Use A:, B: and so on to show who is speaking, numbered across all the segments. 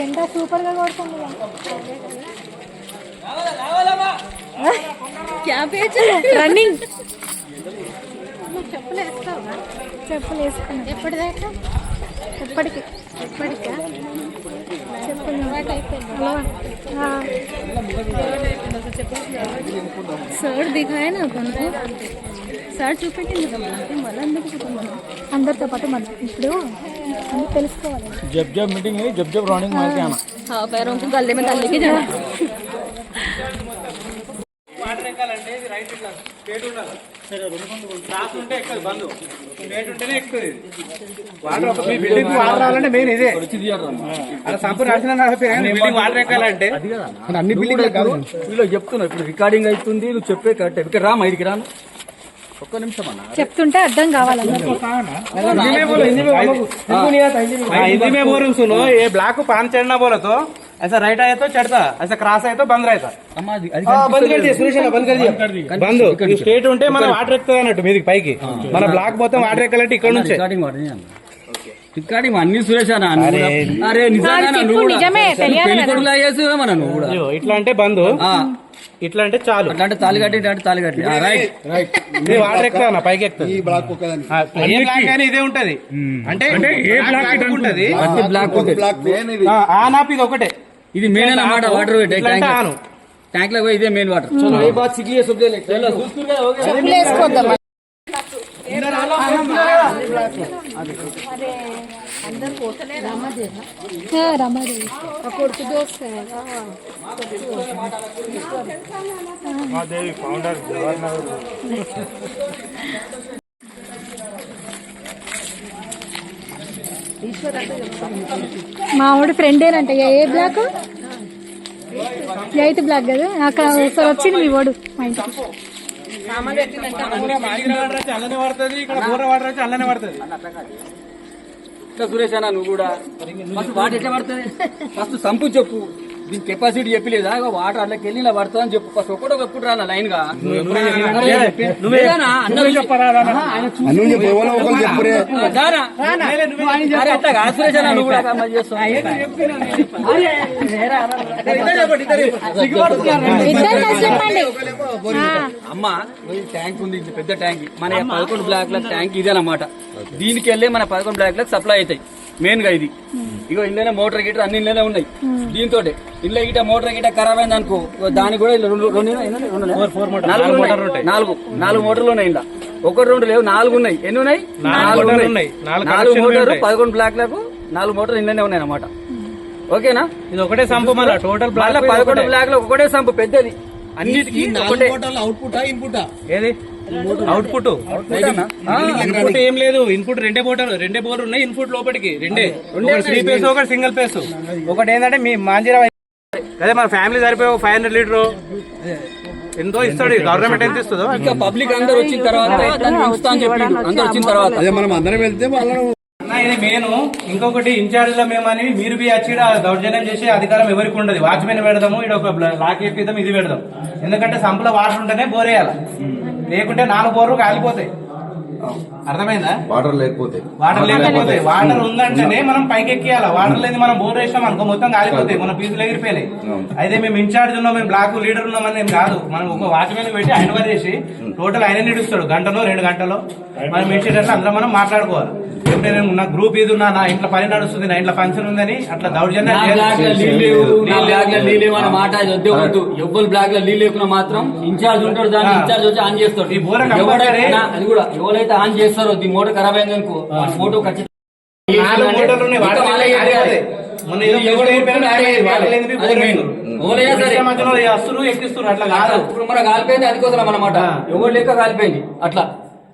A: ఎంత సూపర్గా కొడుతుంది. Cabbage running. చెప్పులు వేస్తావా చెప్పులు వేసుకున్నా ఎప్పటిదాకా ఎప్పటికి? ఎప్పటికా? చెప్పులు.
B: సార్ దిగాయ నాకు సార్ చూపెట్టింది కదా మళ్ళీ
A: అందరితో పాటు మనం ఇప్పుడు
C: जब जब मीटिंग हुई जब जब रनिंग मार के आना
B: हाँ पैरों को गले में डाल लेके जाना
D: వాటర్ ఎక్కాలంటే ఇది రైట్ ఇట్లా స్ట్రేట్ ఉండాలి క్రాస్ ఉంటే ఎక్కదు బంద్ స్ట్రేట్ ఉంటేనే ఎక్కుతుంది వాటర్ ఒక మీ బిల్డింగ్ వాటర్ రావాలంటే మెయిన్ ఇదే అలా సంపూర్ణ రాసిన బిల్డింగ్ వాటర్ ఎక్కాలంటే
C: అన్ని బిల్డింగ్ వీళ్ళు చెప్తున్నా ఇప్పుడు రికార్డింగ్ అవుతుంది నువ్వు చెప్పే కరెక్ట్ ఇక్కడ రా మైడికి రాను ఒక్క నిమిషం అన్న
A: చెప్తుంటే అర్థం కావాలి అందరికీ.
D: हाँ, हिंदी में बोल रहा हूँ सुनो ये ब्लैक को पान चढ़ना बोला तो ऐसा राइट आया तो चढ़ता ऐसा क्रॉस आया तो बंद रहता
C: అమ్మా అది అది
D: ఆ, బంద్ కర్ సురేష్ అన్న బంద్ కర్ బంద్ ఈ స్టేట్ ఉంటే మన వాటర్ ఎక్కుతుంది అన్నట్టు మీదికి పైకి మన బ్లాక్ మొత్తం వాటర్ ఎక్కాలంటే ఇక్కడ నుంచే
C: రికార్డింగ్ వాడిని అన్న రికార్డింగ్ అన్ని సురేష్ అన్న నువ్వు కూడా. అరే నిజంగా
A: అది
C: నువ్వు
A: చెప్పు,
C: కూడా.
A: నిజమే,
C: అసలు
A: తెలియాలి
C: పెళ్లి
A: కదా.
C: కొడుకులా చేస్తున్నావు మన నువ్వు కూడా
D: అయ్యో, ఇట్లా అంటే బంద్
C: ఆ,
D: ఇట్లా అంటే చాలు
C: అట్లా అంటే తాలి కట్టి అంటే తాలి కట్టి రైట్
D: ఇది వాటర్ ఎక్కుతా పైకి ఎక్కుతుంది ఆ, ఏ బ్లాక్ అయినా ఇదే ఉంటది అంటే ఏ బ్లాక్ ఉంటది
C: ప్రతి బ్లాక్ ఉంటుంది
D: ఆ, ఆ నాప్ ఇది ఒకటే
C: ఇది మెయిన్ అన్నమాట వాటర్
D: ఆను
C: ట్యాంక్లో పోయి ఇదే మెయిన్ వాటర్
B: వేసుకోవద్దాం
A: ఆ, రమాదేవి ఆ కొడుకు దోస్త్ మా వాడి ఫ్రెండేనంట A A block eighth block కదా అక్కడ ఒకసారి వచ్చింది మీ వాడు మా ఇంటికి
D: అల్లనే పడుతుంది ఇక్కడ బోర వాటర్ వచ్చి అల్లనే పడుతుంది
C: ఇంకా సురేష్ అన్న నువ్వు కూడా. ఫస్ట్ వాటర్ ఎట్లా పడుతుంది? ఫస్ట్ సంపు చెప్పు. దీని కెపాసిటీ చెప్పలేదా? వాటర్ అట్లకి వెళ్ళి ఇలా పడుతుంది అని చెప్పు. ఫస్ట్ ఒకటి రానా? లైన్గా అట్లా కాదు సురేష్ అన్న నువ్వు కూడా అమ్మ ట్యాంక్ ఉంది ఇది పెద్ద ట్యాంక్. మన పదకొండు బ్లాక్ల ట్యాంక్ ఇదే అన్నమాట దీనికి వెళ్ళే మన పదకొండు బ్లాక్లకు సప్లై అవుతాయి. మెయిన్గా ఇది. ఇగో ఇంట్లోనే మోటార్ గిటర్ అన్ని ఇంట్లోనే ఉన్నాయి. దీంతో ఇంట్లో గిట మోటార్ గిట ఖరాబ్ అయింది అనుకో దానికి కూడా? నాలుగు. నాలుగు నాలుగు. మోటార్లు ఉన్నాయి ఇలా ఒకటి రెండు లేవు నాలుగు ఉన్నాయి. ఎన్ని ఉన్నాయి? నాలుగు ఉన్నాయి.
D: నాలుగు
C: మోటార్లు
D: ఉంటాయి.
C: పదకొండు బ్లాక్లకు నాలుగు మోటార్లు ఇంట్లోనే ఉన్నాయి అన్నమాట ఓకేనా?
D: ఇది ఒకటే సంపు మళ్ళీ? టోటల్
C: మళ్ళీ పదకొండు బ్లాక్లో ఒకటే సంపు పెద్దది. అన్నిటికీ ఒకటే.
D: ఏది? అవుట్పుట్ ఇన్పుట్ ఏం లేదు. ఇన్పుట్ రెండే బోటలు రెండే బోర్ ఉన్నాయి ఇన్పుట్ లోపలికి. రెండే. ఒకటి త్రీ పేస్ ఒకటి సింగిల్ పేస్ ఒకటి ఏంటంటే మీ మాంజీరా అదే మన ఫ్యామిలీ సరిపోయి ఒక ఫైవ్ హండ్రెడ్ లీటర్. ఎంతో ఇస్తాడు. గవర్నమెంట్ ఎంత ఇస్తుందో?
C: ఇంకా పబ్లిక్ అందరు వచ్చిన తర్వాత అందరు వచ్చిన తర్వాత.
E: అదే మనం అందరం వెళ్తే వాళ్ళను
D: అన్న, ఇది నేను ఇంకొకటి ఇన్ఛార్జ్లో మేమని మీరు బి వచ్చి దౌర్జన్యం చేసే అధికారం ఎవరికి ఉండదు. వాచ్మెన్ పెడదాము. ఇక్కడ ఒక లాక్ ఎక్కిద్దాం ఇది పెడదాం ఎందుకంటే సంపుల వాటర్ ఉంటేనే బోరేయాలి లేకుంటే నాలుగు బోర్లు కాలిపోతాయి. అర్థమైందా?
E: వాటర్ లేకపోతే.
D: వాటర్ లేకపోతే. వాటర్ ఉందంటేనే మనం పైకి ఎక్కియాలి వాటర్ లేదు మనం బోర్ వేసినాం అనుకో మొత్తం కాలిపోతాయి మన పీసులు ఎగిరిపోయినాయి. అయితే మేము ఇన్ఛార్జ్ ఉన్నాం మేము బ్లాక్ లీడర్ ఉన్నామని ఏం కాదు. మనం ఒక వాచ్మెన్ పెట్టి ఆయన చేసి టోటల్ ఆయన నిడుస్తాడు గంటలో రెండు గంటలో. మనం ఇచ్చేటట్లు అందరం మనం మాట్లాడుకోవాలి. నేను నా గ్రూప్ ఇది ఉన్నా నా ఇంట్లో పని నడుస్తుంది నా ఇంట్లో ఫంక్షన్ ఉందని అట్లా దౌర్జన్యం
C: లేవు, లేవు మాట అది వద్దే ఎవ్వరు బ్లాక్లో నీళ్ళు లేకున్నా మాత్రం ఇన్ఛార్జ్ ఉంటాడు. దాన్ని. ఇన్ఛార్జ్ వచ్చి ఆన్ చేస్తాడు.
D: ఈ
C: ఎవరైతే ఆన్ చేస్తారో ఈ మోటార్ ఖరాబ్ అయింది అనుకో ఫోటో ఖచ్చితంగా
D: నాలుగు ఉన్నాయి. మొన్న ఏదో
C: ఎవడు అది మెయిన్. ఎవరైనా సరే.
D: వస్తున్నారు ఎక్కిస్తున్నారు అట్లా కాదు.
C: ఇప్పుడు మన కాలిపోయింది అది కోసం అనమాట
D: ఆ.
C: ఎవరు లేక కాలిపోయింది. అట్లా.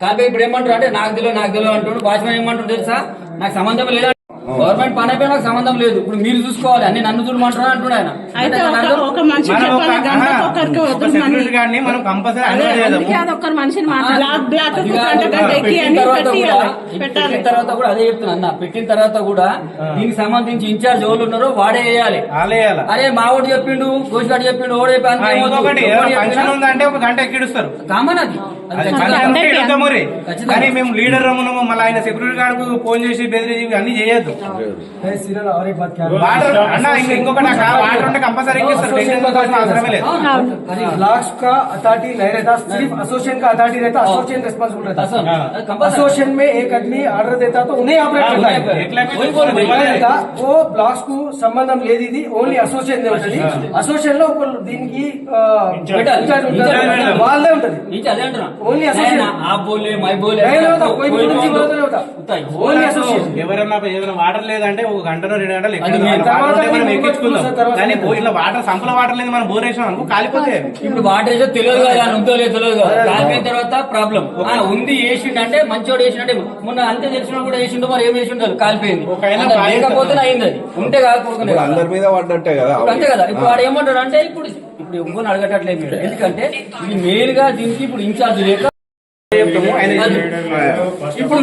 C: కాలిపోయి ఇప్పుడు ఏమంటారు అంటే నాకు తెలియదు నాకు తెలియదు అంటాడు వాచ్మెన్ ఏమంటాడు తెలుసా? నాకు సంబంధం లేదు గవర్నమెంట్ పని అయిపోయి నాకు సంబంధం లేదు. ఇప్పుడు మీరు చూసుకోవాలి. అన్ని నన్ను చూడమంటారు అంటున్నాడు ఆయన.
F: అయితే
C: అంటే
F: ఒక
C: నాకు-
F: ఒక మనిషి
D: మనం ఒక
F: చెప్పాలి గంటకు ఒక్కరికి
D: ఒక
F: వద్దు మనీ.
D: సెక్యూరిటీ గార్డ్ని మనం కంపల్సరీ
F: అదే
D: అన్వర్
F: అందుకే
D: చేద్దాము
F: అది ఒక్కరు మనిషిని మాట్లాడాలి బ్లాక్ బ్లాక్
C: అది
F: గంట
C: కాదు,
F: గంట ఎక్కి
C: పెట్టిన
F: అని
C: తర్వాత
F: పెట్టి
C: కూడా
F: పెట్టాలి.
C: పెట్టిన తర్వాత కూడా అదే చెప్తున్నా అన్న. పెట్టిన తర్వాత కూడా దీనికి సంబంధించి ఇన్ఛార్జ్ ఎవరు ఉన్నారో వాడే వేయాలి
D: ఆలేయాల
C: అరే మా వాడు చెప్పిండు కోచిగాడు చెప్పిండు ఓడే
D: ఇంకొకటి ఏదైనా ఫంక్షన్ ఉందంటే ఒక గంట ఎక్కిడుస్తారు.
C: కామన్ అది. అది
D: అది
C: ఖచ్చితంగా.
D: ఫంక్షన్ ఉంటే ఇడుద్దాం మరి.
C: ఖచ్చితంగా.
D: కానీ మేము లీడర్ ఉన్నాము మళ్ళీ ఆయన సెక్యూరిటీ గార్డ్ ఫోన్ చేసి బెదిరి అన్ని చేయొద్దు. సీరియల్ అవరే బాత్ క్యా వాటర్ అన్న ఇంకొక నాకు వాటర్ ఉంటే కంపల్సరీ ఎక్కిస్తారు టెన్షన్ కోసం అవసరమే లేదు అది
G: ब्लॉक्स का अथॉरिटी नहीं रहता सिर्फ़ एसोसिएशन का अथॉरिटी रहता एसोसिएशन रेस्पॉन्सिबल रहता एसोसिएशन में एक आदमी ऑर्डर देता तो उन्हें ऑपरेट करता है वो ब्लॉक्स को संबंधం లేదు ఇది ఓన్లీ అసోసియేషన్ ఉంటుంది అసోసియేషన్ లో ఒకళ్ళు దీనికి ఇన్ఛార్జ్
C: ఉంటారు
G: వాళ్ళే ఉంటది
C: ఓన్లీ
G: అసోసియేషన్ ఆ బోలే
C: మై బోలే
G: ఓన్లీ అసోసియేషన్
D: ఎవరన్నా ఏదైనా వాటర్ లేదంటే ఒక గంటలో రెండు గంటలు మనం ఎక్కించుకుందాం. కానీ ఇట్లా వాటర్ సంపల వాటర్ లేదు మనం బోర్ వేసాం అనుకో కాలిపోతే.
C: ఇప్పుడు వాటర్ ఏదో తెలియదు కదా ఉందో లేదో తెలియదు కాలిపోయిన తర్వాత ప్రాబ్లం ఉంది వేసిండు అంటే మంచోడు వేసిండే మొన్న అంతే తెలిసిన కూడా వేసిండు మరి ఏం వేసిండు కాలిపోయింది. లేకపోతే అయింది అది. ఉంటే కాకపోతే
E: అందరి మీద పడ్డట్టే కదా
C: అంతే కదా. ఇప్పుడు వాడు ఏమంటాడు అంటే ఇప్పుడు ఇప్పుడు ఇంకొని అడగటట్లేదు మీరు. ఎందుకంటే ఇది మెయిన్గా దీనికి ఇప్పుడు ఇన్ఛార్జ్ లేక. ఇప్పుడు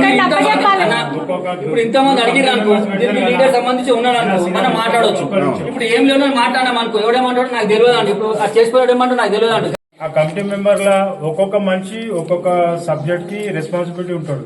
C: ఇప్పుడు ఇంతమంది అడిగిరు అనుకో దీనికి లీడర్ సంబంధించి ఉన్నాడు అనుకో మనం మాట్లాడొచ్చు. ఇప్పుడు ఏం లేవు మాట్లాడినాం అనుకో ఎవడేమంటాడు నాకు తెలియదు అండి ఇప్పుడు ఆ చేసుకోవడం ఏమంటాడు నాకు తెలియదు అంట.
H: ఆ కమిటీ మెంబర్ల ఒక్కొక్క మనిషి ఒక్కొక్క సబ్జెక్ట్కి రెస్పాన్సిబిలిటీ ఉంటాడు.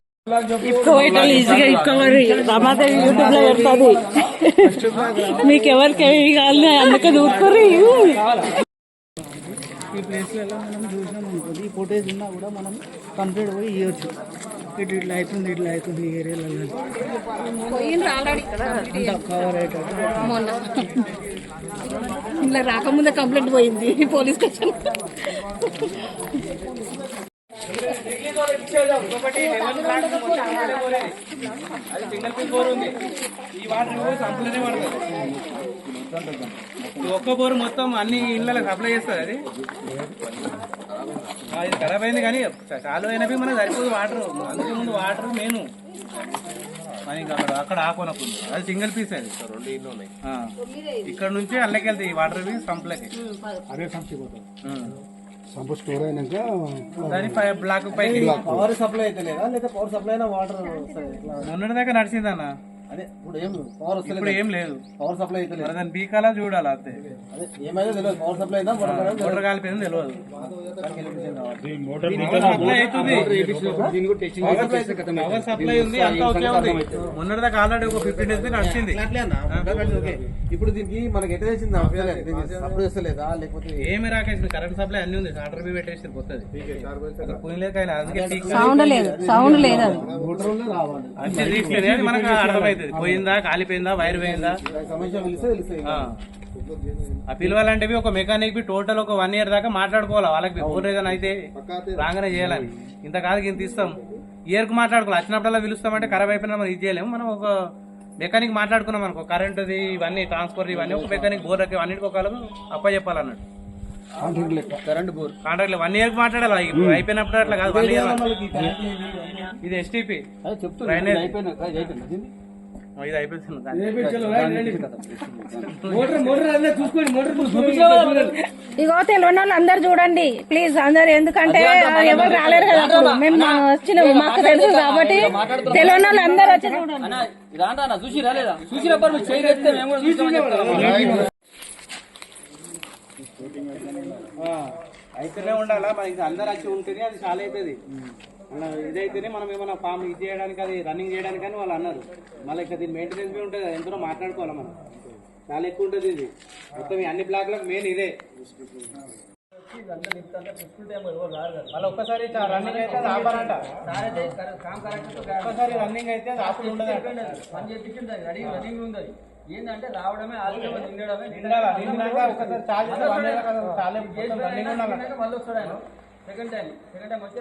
F: పెట్టాలి ఈజీగా ఎక్కువ రమాదేవి యూట్యూబ్లో పెడతాది. మీకు ఎవరికి ఏమి కావాలి అందుకే దూరుకోరు
I: ఈ ప్లేస్లలో మనం చూసినాం అనుకోండి ఈ ఫోటోస్ ఉన్నా కూడా మనం కంప్లీట్ పోయి ఇవ్వచ్చు ఇట్లా ఇట్లా అవుతుంది ఇట్లా అవుతుంది ఈ ఏరియాలలో కవర్ అయ్యేటట్టు.
A: ఇలా రాకముందే కంప్లైంట్ పోయింది పోలీస్ స్టేషన్
D: అది సింగిల్ పిల్ బోర్ ఉంది. ఈ వాటర్ సంపలనే పడుతుంది ఒక్క బోర్ మొత్తం అన్ని ఇళ్ళకి సప్లై చేస్తుంది అది. ఆ, ఇది ఖరాబ్ అయింది కానీ చాలు అయినవి మనకు సరిపోదు వాటర్. అందుకే ముందు వాటర్ మెయిన్. అక్కడ అక్కడ ఆకొనకు. అది సింగిల్ పీస్ అది. ఆ. ఇక్కడ నుంచి అల్లకి వెళ్తాయి ఈ వాటర్ సంపులకి.
I: అదే. సంప స్టోర్ అయినాక
D: దాని పై బ్లాక్ పైకి
I: పవర్ సప్లై అయితే లేదా? లేదా పవర్ సప్లై అయినా వాటర్
D: మొన్నటి దాకా నడిచిందన్న.
I: అదే ఇప్పుడు ఏం పవర్
D: ఇప్పుడు ఏం లేదు.
I: పవర్ సప్లై అయితే
D: మరి దాన్ని బీకాలా చూడాలి అంతే?
I: అదే ఏమైనా తెలియదు. పవర్ సప్లై అయినా
D: మోటార్ కాలిపోయింది తెలియదు.
H: మోటార్
D: సప్లై అవుతుంది. పవర్ సప్లై ఉంది అంతా ఓకే ఉంది. మొన్నటి దాకా ఆల్రెడీ ఒక ఫిఫ్టీన్ డేస్ నడిచింది.
I: ఇప్పుడు దీనికి మనకి ఎట్లా చేసింది సప్లై చేస్తలేదా? లేకపోతే
D: ఏమి రాకేసి కరెంట్ సప్లై అన్ని ఉంది. సాటర్ బి పెట్టేసి పోతుంది టీక్
B: సౌండ్ లేదు సౌండ్ లేదు అది.
D: అర్థమవుతుంది పోయిందా? కాలిపోయిందా? వైర్ పోయిందా? ఆ. పిలవాలంటే ఒక మెకానిక్ బి టోటల్ ఒక వన్ ఇయర్ దాకా మాట్లాడుకోవాలి? వాళ్ళకి ఫోన్ ఏదైనా అయితే రాగానే చేయాలని. ఇంత కాదు ఇంత ఇస్తాం. ఇయర్కు మాట్లాడుకోవాలి? వచ్చినప్పుడల్లా పిలుస్తామంటే ఖరాబ్ అయిపోయినా మనం ఇది చేయలేము. మనం ఒక మెకానిక్ మాట్లాడుకున్నాం అనుకో కరెంటుది ఇవన్నీ ట్రాన్స్ఫర్ ఇవన్నీ ఒక మెకానిక్ బోర్లకి అన్నిటికి ఒక అప్ప చెప్పాలన్నట్టు
C: current bore
D: contract one year మాట్లాడాలి? అయిపోయినప్పుడు అట్లా కాదు వన్ ఇయర్ ఇది ఎస్టీపీ
C: అయిపోయినాక ఇది అయిపోయింది
A: ఇగో తెలియని వాళ్ళు అందరు చూడండి. ప్లీజ్ అందరు ఎందుకంటే ఎవరు రాలేరు కదా అప్పుడు మేము మా వచ్చినాము మాకు తెలుసు కాబట్టి తెలియని వాళ్ళు అందరు వచ్చి చూడండి.
C: మీరు
D: అయితేనే ఉండాలా? మనకి అందరు వచ్చి ఉంటేనే అది చాలా అవుతుంది ఇదైతేనే మనం ఏమైనా ఫామ్ ఇది చేయడానికి అది రన్నింగ్ చేయడానికి అని వాళ్ళు అన్నారు మళ్ళీ ఇక్కడ దీని మెయింటెనెన్స్ ఉంటుంది ఎంతో మాట్లాడుకోవాలి మనం చాలా ఎక్కువ ఉంటుంది ఇది మొత్తం ఈ అన్ని బ్లాక్లకు మెయిన్ ఇదే మళ్ళీ ఒక్కసారి రన్నింగ్ అయితే అది ఆపాలంట ఒక్కసారి రన్నింగ్ అయితే ఉండదు
C: పని రెడీ రన్నింగ్ ఉంది ఏంటంటే రావడమే ఆలస్యం నిండడమే
D: నిండాలా ఒకసారి చాలా
C: మళ్ళీ వస్తాడు ఆయన సెకండ్ టైం సెకండ్ టైం వచ్చి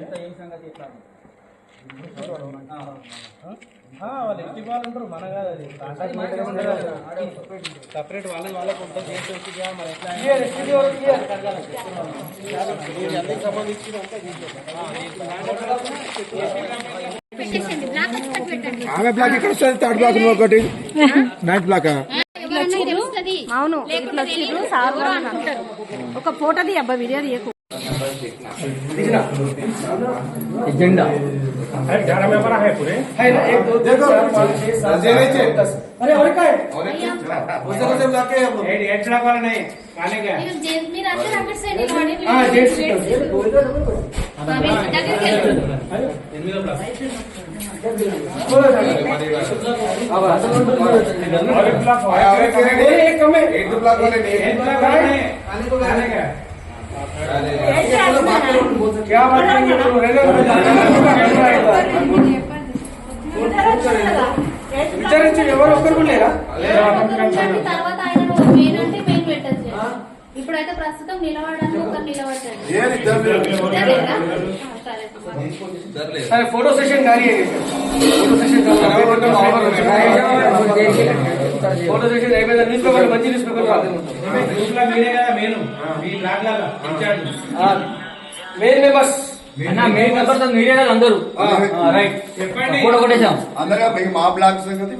C: ఎంత ఏం సంగతి ఎట్లా? అని.
D: ఆ, వాళ్ళు ఎట్టి వాళ్ళు ఉంటారు మన కాదు అది. సపరేట్ వాళ్ళకి వాళ్ళకి ఉంటుంది చేసి వచ్చి చేయాలి మరి ఎట్లా? అని.
E: ఆమె బ్లాక్ ఇక్కడ వస్తుంది? థర్డ్ బ్లాక్ ఒకటి. Night block?
A: అవును. ఇట్లా వచ్చిర్రు సార్ వాళ్ళు అంటారు ఒక ఫోటో తీ అబ్బా వీడియో తీయకు.
H: एजेंडा। ग्यारह मेंबर आहे पुरे।
G: है ना? एक दो तीन चार पाच छे सात अरे और काय
D: याच्या पण नाही। काने काय
B: मी रात्री राकेश सैनिक वाढेल
G: हा
H: जेट एक ब्लॉक
G: वाले
D: एक ब्लॉक वाले एक ब्लॉक वाले
G: విచారించి ఎవరు ఒక్కరు కూడా లేరా
B: ఇప్పుడైతే ప్రస్తుతం నిలబడడానికి ఒకరు? ఆ, సరే
G: ఫోటో సెషన్ కానీ ఫోటో సెషన్ ఫోటో అయిపోయింది? న్యూస్ పేపర్ మంచి newspaper
C: main members main members అందరూ రైట్
D: చెప్పండి.
C: ఫోటో కొట్టేసాం
E: అందరూ మా బ్లాక్ సంగతి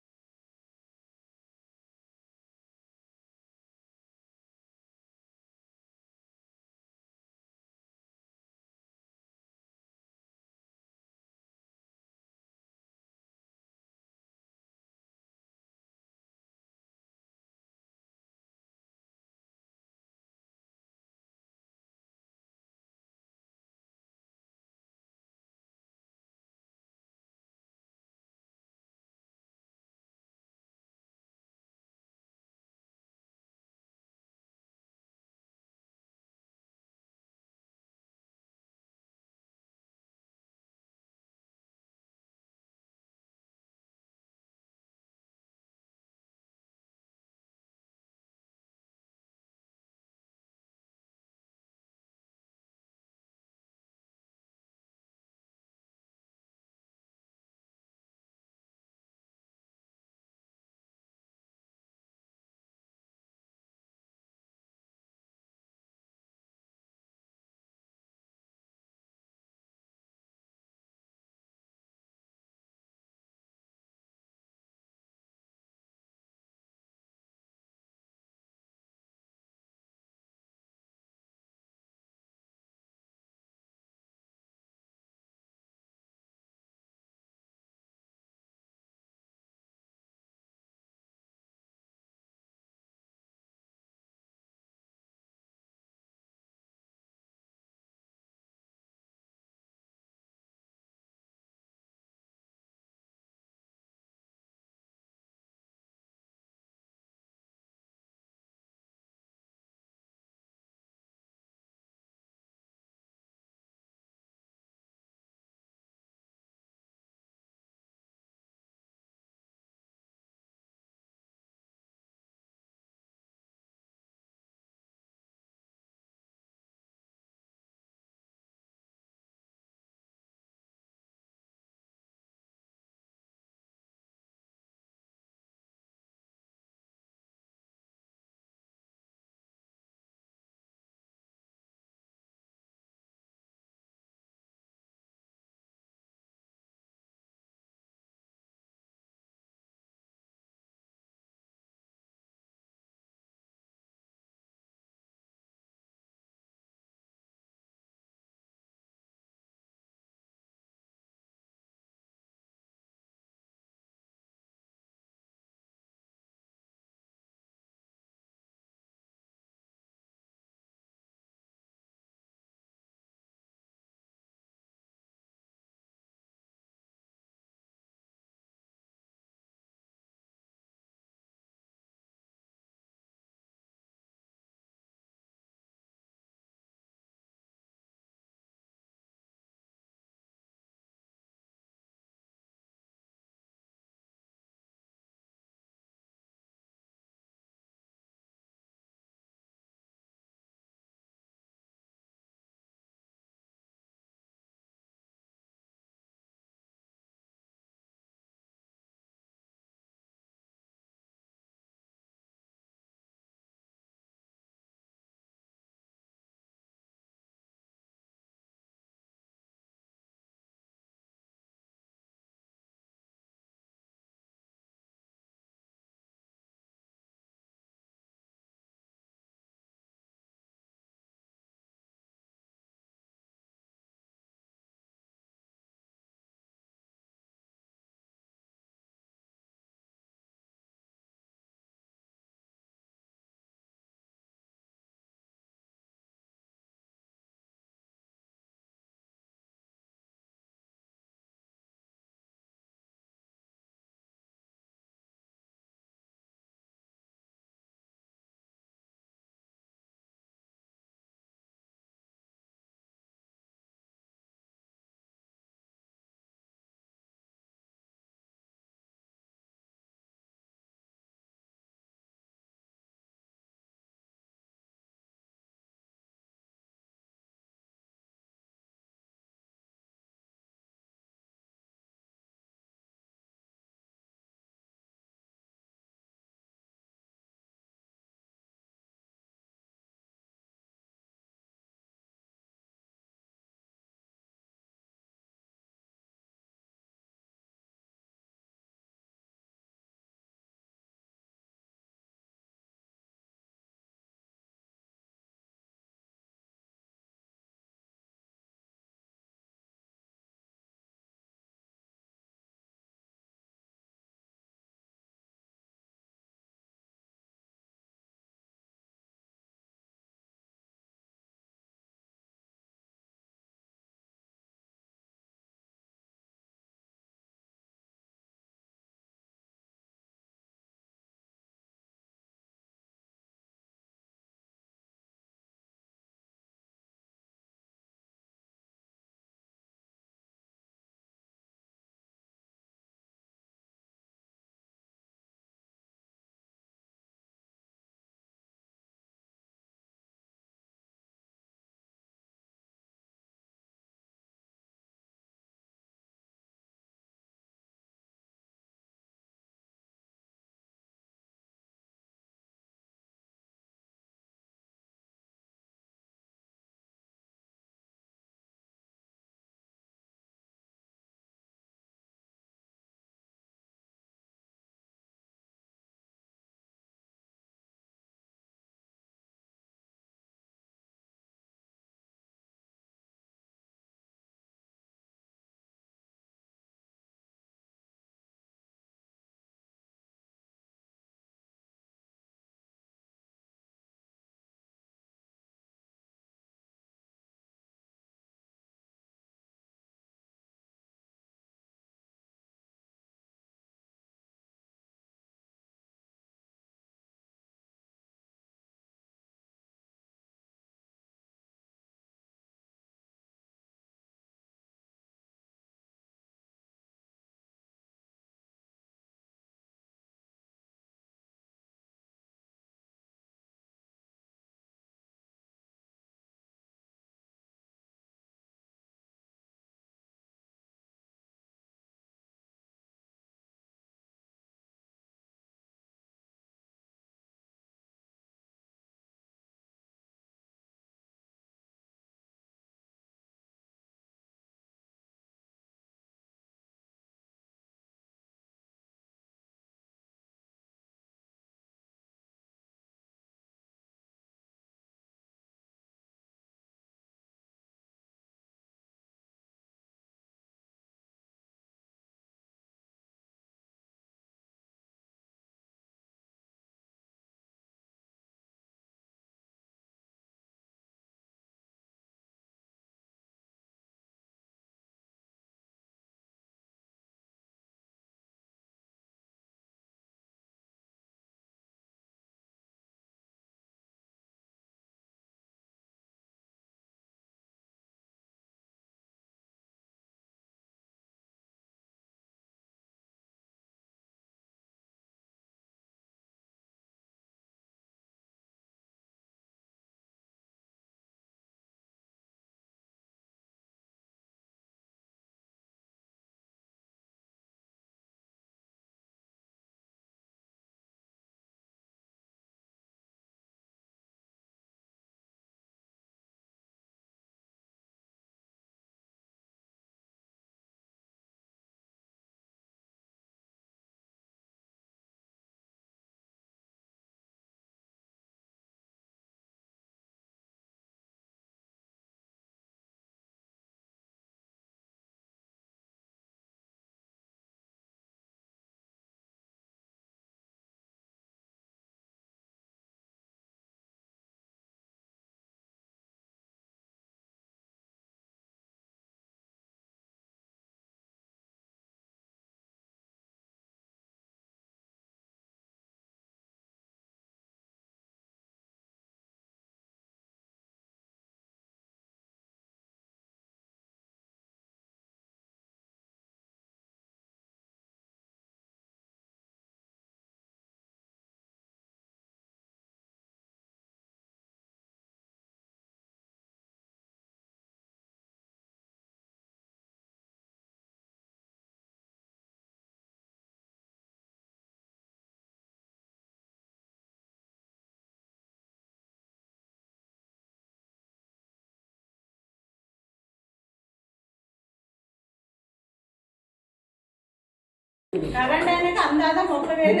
A: కరెంట్ అనేది అందాదా ముప్పై
G: వేలు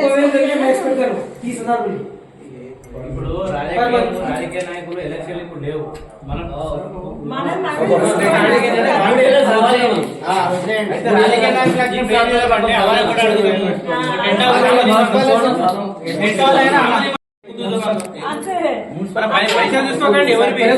G: ఈ సందర్భంలో
D: ఇప్పుడు రాజకీయ నాయకులు ఎలక్షన్ ఇప్పుడు లేవు. మనం పైసలు తీసుకోకండి ఎవరి పేరు